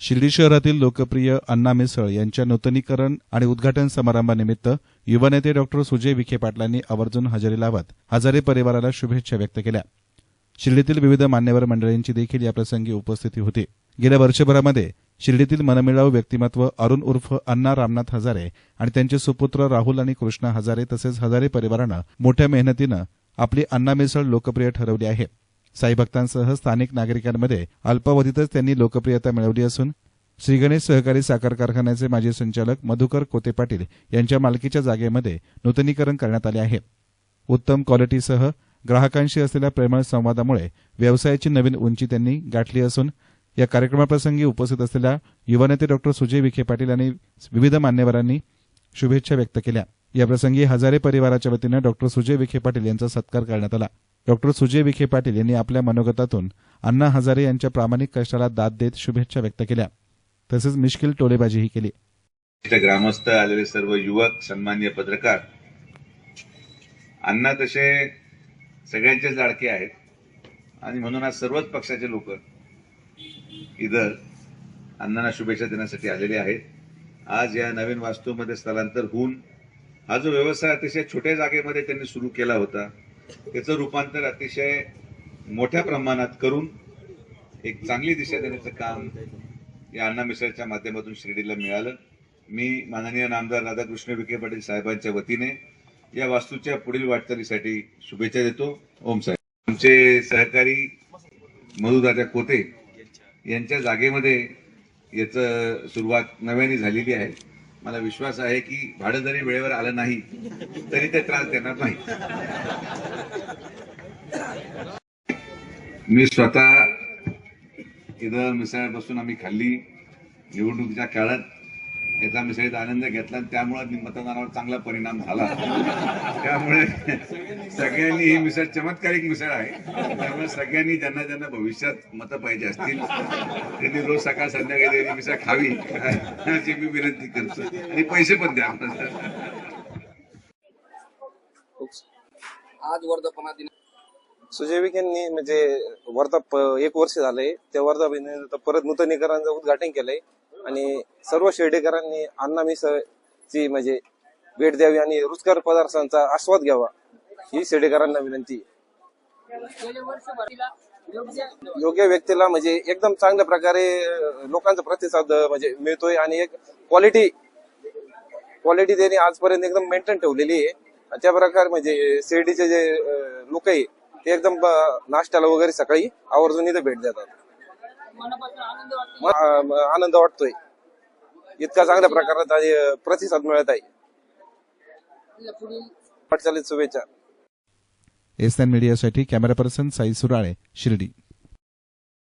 शिर्डी शहरातील लोकप्रिय अण्णा मिसळ यांच्या नूतनीकरण आणि उद्घाटन समारंभानिमित्त युवा नेते डॉक्टर सुजय विखे पाटलांनी आवर्जून हजेरी लावत हजारे परिवाराला शुभेच्छा व्यक्त केल्या. शिर्डीतील विविध मान्यवर मंडळींची देखील या प्रसंगी उपस्थिती होती. गेल्या वर्षभरामध्ये शिर्डीतील मनमिळावू व्यक्तिमत्व अरुण उर्फ अण्णा रामनाथ हजारे आणि त्यांचे सुपुत्र राहुल आणि कृष्णा हजारे तसेच हजारे परिवारानं मोठ्या मेहनतीनं आपली अण्णा मिसळ लोकप्रिय ठरवली आहे. साईभक्तांसह स्थानिक नागरिकांमध्ये अल्पावधीतच त्यांनी लोकप्रियता मिळवली असून श्रीगणेश सहकारी साखर कारखान्याचे माजी संचालक मधुकर कोते पाटील यांच्या मालकीच्या जागेमध्ये नूतनीकरण करण्यात आले आहे. उत्तम क्वालिटीसह ग्राहकांशी असलेल्या प्रेमळ संवादामुळे व्यवसायाची नवीन उंची त्यांनी गाठली असून या कार्यक्रमाप्रसंगी उपस्थित असलेल्या युवा नेते डॉक्टर सुजय विखे पाटील आणि विविध मान्यवरांनी शुभेच्छा व्यक्त केल्या. याप्रसंगी हजारे परिवाराच्या वतीनं डॉक्टर सुजय विखे पाटील यांचा सत्कार करण्यात आला. डॉक्टर सुजय विखे पाटील यांनी आपल्या मनोगतातून अण्णा हजारे यांच्या प्रामाणिक कष्टाला दाद देत शुभेच्छा व्यक्त केल्या. तसेच मिश्किल टोलेबाजीही केली. इथे ग्रामस्थ आलेले सर्व युवक सन्मान्य पत्रकार अण्णा तसे सगळ्यांचे लाडके आहेत. आणि म्हणून आज सर्वच पक्षाचे लोक इधर अण्णांना शुभेच्छा देण्यासाठी आलेले आहेत. आज या नवीन वास्तूमध्ये स्थलांतर होऊन हा जो व्यवसाय अतिशय छोट्या जागेमध्ये त्यांनी सुरू केला होता त्याचं रूपांतर अतिशय मोठ्या प्रमाणात करून एक चांगली दिशा देण्याचं काम या अण्णा मिसळच्या माध्यमातून शिर्डीला मिळालं. मी माननीय नामदार राधाकृष्ण विखे पाटील साहेबांच्या वतीने या वास्तूच्या पुढील वाटचालीसाठी शुभेच्छा देतो. ओम साहेब. आमचे सहकारी मधुदादा कोते यांच्या जागेमध्ये याचं सुरुवात नव्याने झालेली आहे. मला विश्वास आहे की भाडं जरी वेळेवर आलं नाही तरी ते त्रास देणार नाही. मी स्वतः इथं मिसळ बसून आम्ही खाल्ली. निवडणुकीच्या काळात याचा मिसळीचा आनंद घेतला आणि त्यामुळे मतदानावर चांगला परिणाम झाला. त्यामुळे सगळ्यांनी ही मिसळ चमत्कारिक मिसळ आहे. त्यामुळे सगळ्यांनी ज्यांना ज्यांना भविष्यात मतं पाहिजे असतील त्यांनी रोज सकाळ संध्याकाळी त्यांनी मिसळ खावी अशी मी विनंती करतो. आणि पैसे पण द्या आज वर्धापना दिन. सुजय विखेंनी म्हणजे वर्धा एक वर्ष झालंय. त्या वर्धा परत नूतनीकरणाचं उद्घाटन केलंय. आणि सर्व शिर्डीकरांनी अण्णा मिसळची म्हणजे भेट द्यावी आणि रुचकर पदार्थांचा आस्वाद घ्यावा ही शिर्डीकरांना विनंती. योग्य व्यक्तीला म्हणजे एकदम चांगल्या प्रकारे लोकांचा प्रतिसाद म्हणजे मिळतोय आणि एक क्वालिटी क्वालिटी त्यांनी आजपर्यंत एकदम मेंटेन ठेवलेली आहे. त्या प्रकारे म्हणजे शिर्डीचे जे लोक आहे ते एकदम नाश्त्याला वगैरे सकाळी आवर्जून इथे भेट देतात. आनंद वाटतोय. इतका चांगल्या प्रकारात प्रतिसाद मिळत आहे. पुढील वाटचालीत शुभेच्छा एस मीडियासाठी कॅमेरा पर्सन साई सुराळे शिर्डी